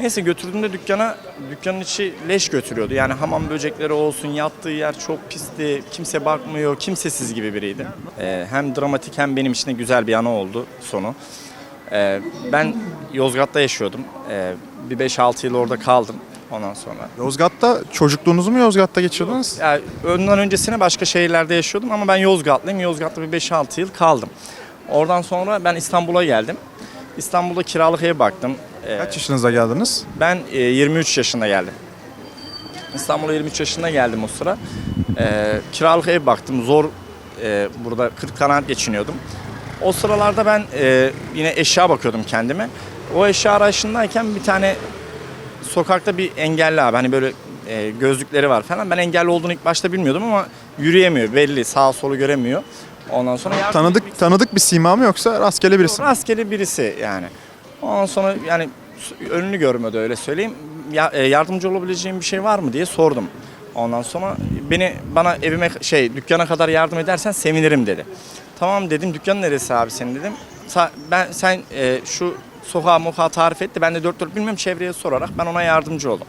Neyse götürdüğümde dükkana, dükkanın içi leş götürüyordu. Yani hamam böcekleri olsun, yattığı yer çok pisti, kimse bakmıyor, kimsesiz gibi biriydi. Ee, hem dramatik hem benim için de güzel bir anı oldu sonu. Ee, ben Yozgat'ta yaşıyordum. Ee, bir 5-6 yıl orada kaldım ondan sonra. Yozgat'ta çocukluğunuzu mu Yozgat'ta geçirdiniz? Yani ondan öncesine başka şehirlerde yaşıyordum ama ben Yozgatlıyım. Yozgat'ta bir 5-6 yıl kaldım. Oradan sonra ben İstanbul'a geldim. İstanbul'da kiralık ev baktım. Ee, Kaç yaşınızda geldiniz? ben e, 23 yaşında geldim. İstanbul'a 23 yaşında geldim o sıra. Ee, kiralık ev baktım. Zor e, burada 40 kanaat geçiniyordum. O sıralarda ben e, yine eşya bakıyordum kendime. O eşya arayışındayken bir tane sokakta bir engelli abi hani böyle e, gözlükleri var falan. Ben engelli olduğunu ilk başta bilmiyordum ama yürüyemiyor belli sağ solu göremiyor. Ondan sonra yardım Tanıdık tanıdık bir sima mı yoksa rastgele birisi mi? Rastgele birisi yani. Ondan sonra yani önünü görmedi öyle söyleyeyim. Ya, e, yardımcı olabileceğim bir şey var mı diye sordum. Ondan sonra beni bana evime şey dükkana kadar yardım edersen sevinirim dedi. Tamam dedim dükkan neresi abi senin dedim. Sa- ben sen e, şu sokağı mokağı tarif etti. Ben de dört dört bilmiyorum çevreye sorarak ben ona yardımcı oldum.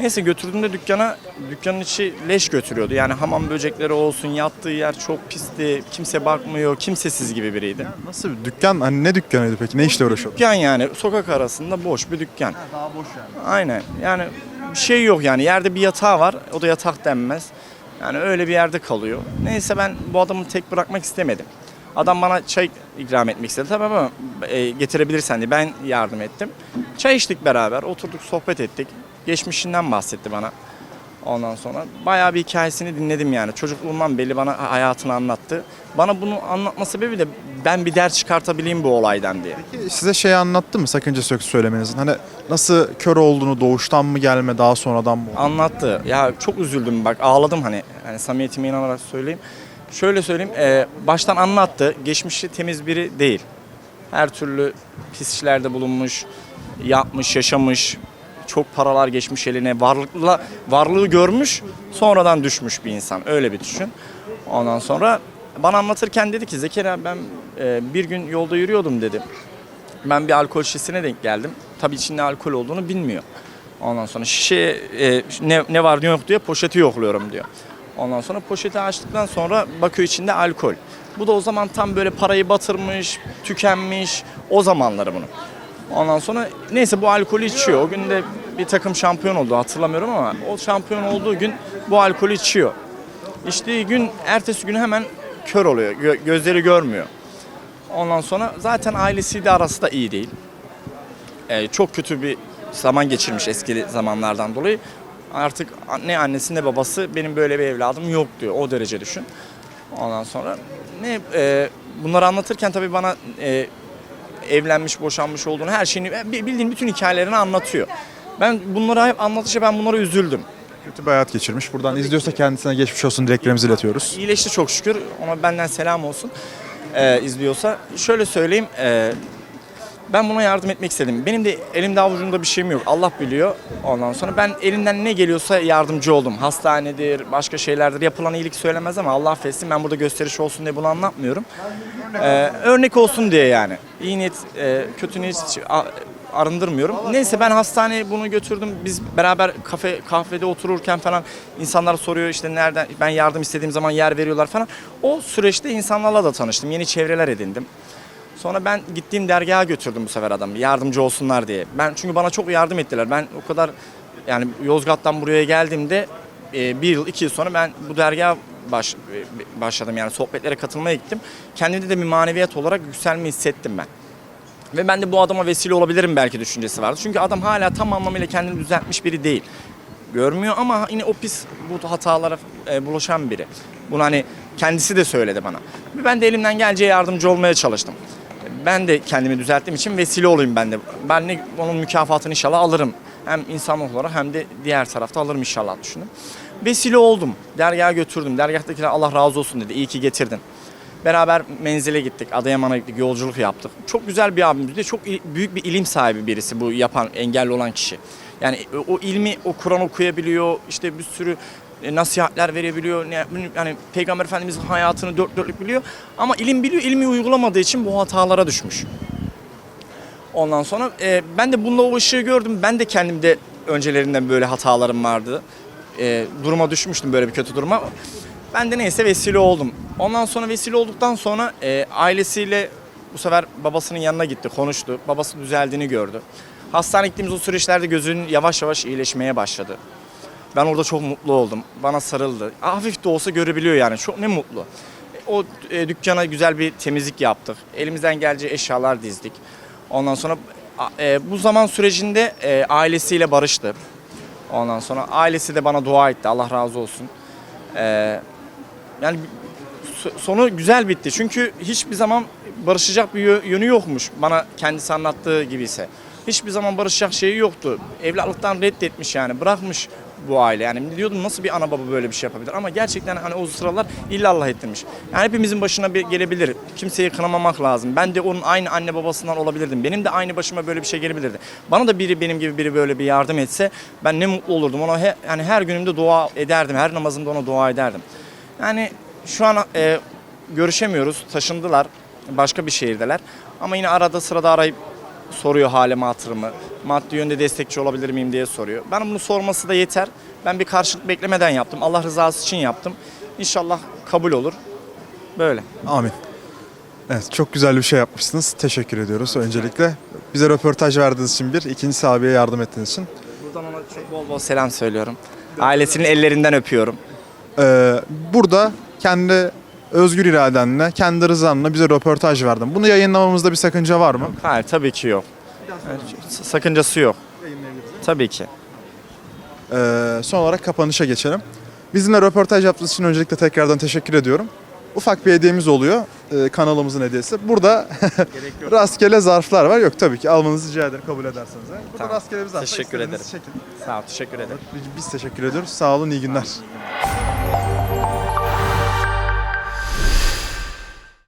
Neyse götürdüğümde dükkana, dükkanın içi leş götürüyordu. Yani hamam böcekleri olsun, yattığı yer çok pisti, kimse bakmıyor, kimsesiz gibi biriydi. Nasıl bir dükkan? Hani ne dükkanıydı peki? Ne işle uğraşıyordu? Dükkan yani sokak arasında boş bir dükkan. Daha boş yani. Aynen yani bir şey yok yani yerde bir yatağı var o da yatak denmez. Yani öyle bir yerde kalıyor. Neyse ben bu adamı tek bırakmak istemedim. Adam bana çay ikram etmek istedi tabii ama e, getirebilirsen diye ben yardım ettim. Çay içtik beraber oturduk sohbet ettik. Geçmişinden bahsetti bana. Ondan sonra bayağı bir hikayesini dinledim yani. Çocukluğumdan belli bana hayatını anlattı. Bana bunu anlatma sebebi de ben bir ders çıkartabileyim bu olaydan diye. Peki size şey anlattı mı sakınca yok söylemenizin? Hani nasıl kör olduğunu doğuştan mı gelme daha sonradan mı? oldu? Anlattı. Ya çok üzüldüm bak ağladım hani. Yani samimiyetime inanarak söyleyeyim. Şöyle söyleyeyim. e, baştan anlattı. Geçmişi temiz biri değil. Her türlü pis işlerde bulunmuş, yapmış, yaşamış. Çok paralar geçmiş eline. Varlıkla varlığı görmüş, sonradan düşmüş bir insan. Öyle bir düşün. Ondan sonra bana anlatırken dedi ki Zekeriya ben e, bir gün yolda yürüyordum dedi. Ben bir alkol şişesine denk geldim. Tabii içinde alkol olduğunu bilmiyor. Ondan sonra şişeye e, ne, ne var ne yok diye poşeti yokluyorum diyor. Ondan sonra poşeti açtıktan sonra bakıyor içinde alkol. Bu da o zaman tam böyle parayı batırmış, tükenmiş. O zamanları bunu. Ondan sonra neyse bu alkolü içiyor. O gün de bir takım şampiyon oldu hatırlamıyorum ama o şampiyon olduğu gün bu alkolü içiyor. İçtiği gün ertesi gün hemen kör oluyor. Gö- gözleri görmüyor. Ondan sonra zaten ailesiyle arası da iyi değil. Ee, çok kötü bir zaman geçirmiş eski zamanlardan dolayı. Artık ne annesi ne babası benim böyle bir evladım yok diyor. O derece düşün. Ondan sonra ne e, bunları anlatırken tabii bana e, evlenmiş, boşanmış olduğunu her şeyini e, bildiğin bütün hikayelerini anlatıyor. Ben bunları hep anlatınca ben bunlara üzüldüm. Kötü bir hayat geçirmiş. Buradan izliyorsa kendisine geçmiş olsun dileklerimizi iletiyoruz. İyileşti çok şükür. Ona benden selam olsun. Ee, izliyorsa. Şöyle söyleyeyim. e, ben buna yardım etmek istedim. Benim de elimde avucumda bir şeyim yok. Allah biliyor. Ondan sonra ben elimden ne geliyorsa yardımcı oldum. Hastanedir, başka şeylerdir. Yapılan iyilik söylemez ama Allah affetsin. Ben burada gösteriş olsun diye bunu anlatmıyorum. Ee, örnek olsun diye yani. İyi niyet, e, kötü niyet arındırmıyorum. Neyse ben hastaneye bunu götürdüm. Biz beraber kafe kahvede otururken falan insanlar soruyor işte nereden ben yardım istediğim zaman yer veriyorlar falan. O süreçte insanlarla da tanıştım. Yeni çevreler edindim. Sonra ben gittiğim dergaha götürdüm bu sefer adamı yardımcı olsunlar diye. Ben çünkü bana çok yardım ettiler. Ben o kadar yani Yozgat'tan buraya geldiğimde e, bir yıl iki yıl sonra ben bu dergaha baş, e, başladım yani sohbetlere katılmaya gittim. Kendimde de bir maneviyat olarak yükselme hissettim ben. Ve ben de bu adama vesile olabilirim belki düşüncesi vardı. Çünkü adam hala tam anlamıyla kendini düzeltmiş biri değil. Görmüyor ama yine o pis bu hatalara e, bulaşan biri. Bunu hani kendisi de söyledi bana. Ben de elimden geleceği yardımcı olmaya çalıştım. Ben de kendimi düzelttiğim için vesile olayım ben de. Ben de onun mükafatını inşallah alırım. Hem insan olarak hem de diğer tarafta alırım inşallah düşündüm. Vesile oldum. Dergaha götürdüm. Dergahtakiler Allah razı olsun dedi. İyi ki getirdin. Beraber menzile gittik. Adıyaman'a gittik. Yolculuk yaptık. Çok güzel bir abimiz. Çok büyük bir ilim sahibi birisi bu yapan, engelli olan kişi. Yani o ilmi, o Kur'an okuyabiliyor. işte bir sürü e, nasihatler verebiliyor. Yani Peygamber Efendimiz'in hayatını dört dörtlük biliyor. Ama ilim biliyor, ilmi uygulamadığı için bu hatalara düşmüş. Ondan sonra e, ben de bununla o ışığı gördüm. Ben de kendimde öncelerinden böyle hatalarım vardı. E, duruma düşmüştüm böyle bir kötü duruma. Ben de neyse vesile oldum. Ondan sonra vesile olduktan sonra e, ailesiyle bu sefer babasının yanına gitti, konuştu. Babası düzeldiğini gördü. Hastaneye gittiğimiz o süreçlerde gözünün yavaş yavaş iyileşmeye başladı. Ben orada çok mutlu oldum. Bana sarıldı. Hafif de olsa görebiliyor yani. Çok ne mutlu. O e, dükkana güzel bir temizlik yaptık. Elimizden geleceği eşyalar dizdik. Ondan sonra e, bu zaman sürecinde e, ailesiyle barıştı. Ondan sonra ailesi de bana dua etti. Allah razı olsun. Yani sonu güzel bitti. Çünkü hiçbir zaman barışacak bir yö- yönü yokmuş. Bana kendisi anlattığı gibi ise. Hiçbir zaman barışacak şeyi yoktu. Evlatlıktan reddetmiş yani. Bırakmış bu aile. Yani diyordum nasıl bir ana baba böyle bir şey yapabilir? Ama gerçekten hani o sıralar illallah ettirmiş. Yani hepimizin başına bir gelebilir. Kimseyi kınamamak lazım. Ben de onun aynı anne babasından olabilirdim. Benim de aynı başıma böyle bir şey gelebilirdi. Bana da biri benim gibi biri böyle bir yardım etse ben ne mutlu olurdum. Ona he, yani her günümde dua ederdim. Her namazımda ona dua ederdim. Yani şu an e, görüşemiyoruz. Taşındılar. Başka bir şehirdeler. Ama yine arada sırada arayıp soruyor halimi hatırımı. Maddi yönde destekçi olabilir miyim diye soruyor. Ben bunu sorması da yeter. Ben bir karşılık beklemeden yaptım. Allah rızası için yaptım. İnşallah kabul olur. Böyle. Amin. Evet çok güzel bir şey yapmışsınız. Teşekkür ediyoruz öncelikle. Bize röportaj verdiğiniz için bir, ikincisi abiye yardım ettiğiniz için. Buradan ona çok bol bol selam söylüyorum. Ailesinin ellerinden öpüyorum. Ee, burada kendi özgür iradenle, kendi rızanla bize röportaj verdin. Bunu yayınlamamızda bir sakınca var mı? Hayır tabii ki yok. Sakıncası yok. Tabii ki. Ee, son olarak kapanışa geçelim. Bizimle röportaj yaptığınız için öncelikle tekrardan teşekkür ediyorum. Ufak bir hediyemiz oluyor. Ee, kanalımızın hediyesi. Burada rastgele zarflar var. Yok tabii ki almanızı rica ederim kabul ederseniz. Burada Tamam. rastgele bir zarf. var. Teşekkür ederim. şekil. Sağ ol. Teşekkür ederim. Biz teşekkür ediyoruz. Sağ olun, iyi günler.